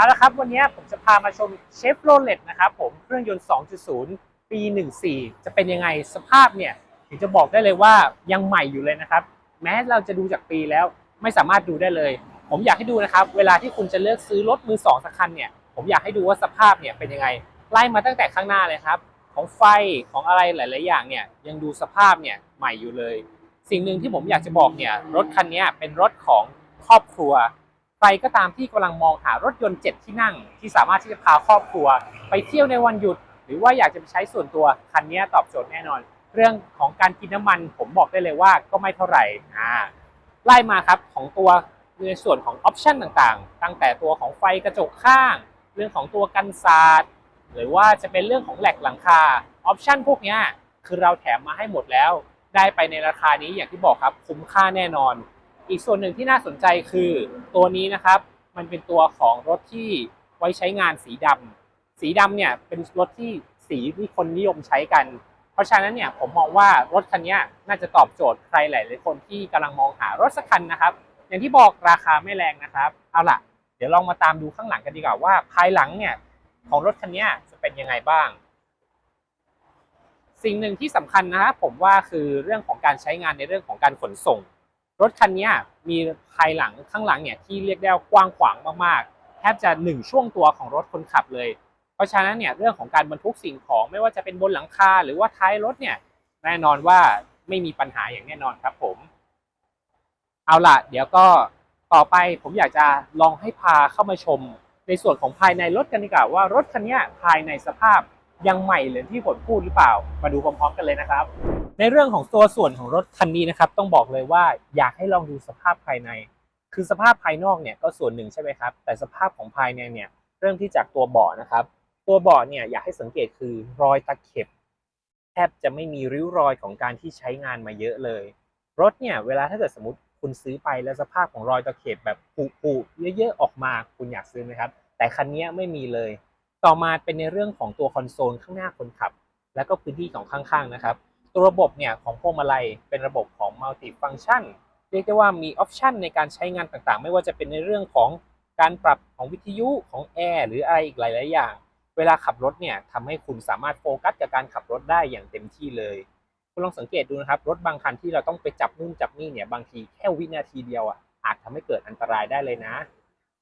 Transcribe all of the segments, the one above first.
เอาละครับวันนี้ผมจะพามาชมเชฟโรเลตนะครับผมเครื่องยนต์ 2.0 ปี 14 จะเป็นยังไงสภาพเนี่ยถึงจะบอกได้เลยว่ายังใหม่อยู่เลยนะครับ แม้เราจะดูจากปีแล้วไม่สามารถดูได้เลย ผมอยากให้ดูนะครับ เวลาที่คุณจะเลือกซื้อรถมือสองสักคันเนี่ยผมอยากให้ดูว่าสภาพเนี่ยเป็นยังไงไล่มาตั้งแต่ข้างหน้าเลยครับ ของไฟของอะไรหลาย ๆ อย่างเนี่ยยังดูสภาพเนี่ยใหม่อยู่เลย สิ่งหนึ่งที่ผมอยากจะบอกเนี่ยรถคันนี้เป็นรถของครอบครัว ใครก็ตามที่กำลังมองหารถยนต์ 7 ที่นั่ง ที่สามารถที่จะพาครอบครัว ไปเที่ยวในวันหยุด หรือว่าอยากจะไปใช้ส่วนตัวคันนี้ตอบโจทย์แน่นอน เรื่องของการกินน้ำมันผมบอกได้เลยว่าก็ไม่เท่าไหร่อ่าไล่มาครับของตัวในส่วนของออปชันต่างๆ ตั้งแต่ตัวของไฟกระจกข้าง เรื่องของตัวกันศาสตร์หรือว่าจะเป็นเรื่องของแหลกหลังคาออปชันพวกนี้คือเราแถมมาให้หมดแล้ว ได้ไปในราคานี้อย่างที่บอกครับคุ้มค่าแน่นอน อีกส่วนหนึ่งที่น่าสนใจคือตัวนี้นะครับ มันเป็นตัวของรถที่ไว้ใช้งานสีดำสีดำเนี่ยเป็นรถที่สีที่คนนิยมใช้กัน เพราะฉะนั้นเนี่ยผมมองว่ารถคันนี้น่าจะตอบโจทย์ใครหลายๆคนที่กำลังมองหารถสักคันนะครับ อย่างที่บอกราคาไม่แรงนะครับเอาล่ะ เดี๋ยวลองมาตามดูข้างหลังกันดีกว่าว่า ภายหลังเนี่ยของรถคันนี้จะเป็นยังไงบ้าง สิ่งหนึ่งที่สำคัญนะครับผมว่าคือเรื่องของการใช้งานในเรื่องของการขนส่ง รถคันนี้มีภายหลังข้างหลังเนี่ยที่เรียกได้ว่ากว้างขวางมากๆ แทบจะหนึ่งช่วงตัวของรถคนขับเลย เพราะฉะนั้นเนี่ยเรื่องของการบรรทุกสิ่งของไม่ว่าจะเป็นบนหลังคาหรือว่าท้ายรถเนี่ยแน่นอนว่าไม่มีปัญหาอย่างแน่นอนครับผม เอาล่ะ เดี๋ยวก็ต่อไปผมอยากจะลองให้พาเข้ามาชม ในส่วนของภายในรถกันดีกว่าว่ารถคันนี้ภายในสภาพยังใหม่เหมือนที่ผมพูดหรือเปล่า มาดูพร้อมๆกันเลยนะครับ ในเรื่องของตัวส่วนของรถคันนี้นะครับ ต้องบอกเลยว่าอยากให้ลองดูสภาพภายใน คือสภาพภายนอกเนี่ยก็ส่วนหนึ่งใช่ไหมครับ แต่สภาพของภายในเนี่ยเริ่มที่จากตัวเบาะนะครับ ตัวเบาะเนี่ยอยากให้สังเกตคือรอยตะเข็บ แทบจะไม่มีริ้วรอยของการที่ใช้งานมาเยอะเลย รถเนี่ยเวลาถ้าเกิดสมมติคุณซื้อไปแล้วสภาพของรอยตะเข็บแบบผุๆเยอะๆออกมาคุณอยากซื้อไหมครับ แต่คันนี้ไม่มีเลย ต่อมาเป็นในเรื่องของตัวคอนโซลข้างหน้าคนขับ แล้วก็พื้นที่ของข้างๆนะครับ ตัวระบบเนี่ยของพวงมาลัยเป็นระบบของ multi function เรียกได้ว่ามีออปชันในการใช้งานต่างๆ ไม่ว่าจะเป็นในเรื่องของการปรับของวิทยุของแอร์หรืออะไรอีกหลายๆอย่าง เวลาขับรถเนี่ยทำให้คุณสามารถโฟกัสกับการขับรถได้อย่างเต็มที่เลย คุณลองสังเกตดูนะครับ รถบางคันที่เราต้องไปจับนู่นจับนี่เนี่ยบางทีแค่วินาทีเดียวอะอาจทำให้เกิดอันตรายได้เลยนะ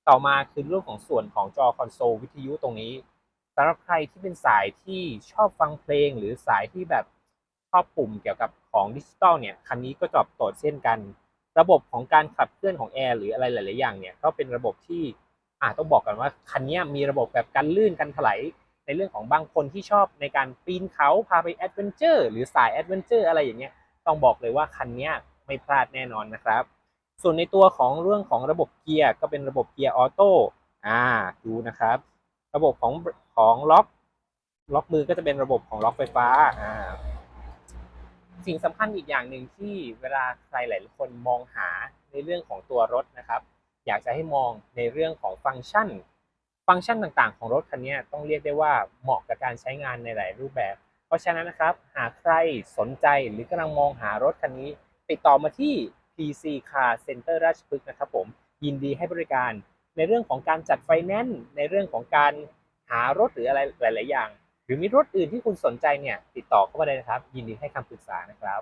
ต่อมาคือเรื่องของส่วนของจอคอนโซลวิทยุตรงนี้สำหรับใครที่เป็นสายที่ชอบฟังเพลง หรือสายที่แบบ ชอบปุ่มเกี่ยวกับของดิจิตอลเนี่ยคันนี้ก็ตอบโจทย์เช่นกัน ระบบของการขับเคลื่อนของแอร์หรืออะไรหลาย ๆ อย่างเนี่ยก็เป็นระบบที่อ่าต้องบอกกันว่าคันนี้มีระบบแบบกันลื่นกันถลายในเรื่องของบางคนที่ชอบในการปีนเขาพาไปแอดเวนเจอร์หรือสายแอดเวนเจอร์อะไรอย่างเงี้ยต้องบอกเลยว่าคันนี้ไม่พลาดแน่นอนนะครับ ส่วนในตัวของเรื่องของระบบเกียร์ก็เป็นระบบเกียร์ออโต้อ่าดูนะครับ ระบบของของล็อกล็อกมือก็จะเป็นระบบของล็อกไฟฟ้าอ่า สิ่งสำคัญอีกอย่างหนึ่งที่เวลาใครหลายคนมองหาในเรื่องของตัวรถนะครับ อยากจะให้มองในเรื่องของฟังก์ชัน ฟังก์ชันต่างๆ ของรถคันนี้ต้องเรียกได้ว่าเหมาะกับการใช้งานในหลายรูปแบบ เพราะฉะนั้นนะครับ หากใครสนใจหรือกำลังมองหารถคันนี้ ติดต่อมาที่ PC Car Center ราชพฤกษ์นะครับผมยินดีให้บริการในเรื่องของการจัดไฟแนนซ์ในเรื่องของการหารถหรืออะไรหลาย ๆ อย่าง รือมีรถอื่นที่คุณสนใจเนี่ยติดต่อเข้ามาได้นะครับ ยินดีให้คำปรึกษานะครับ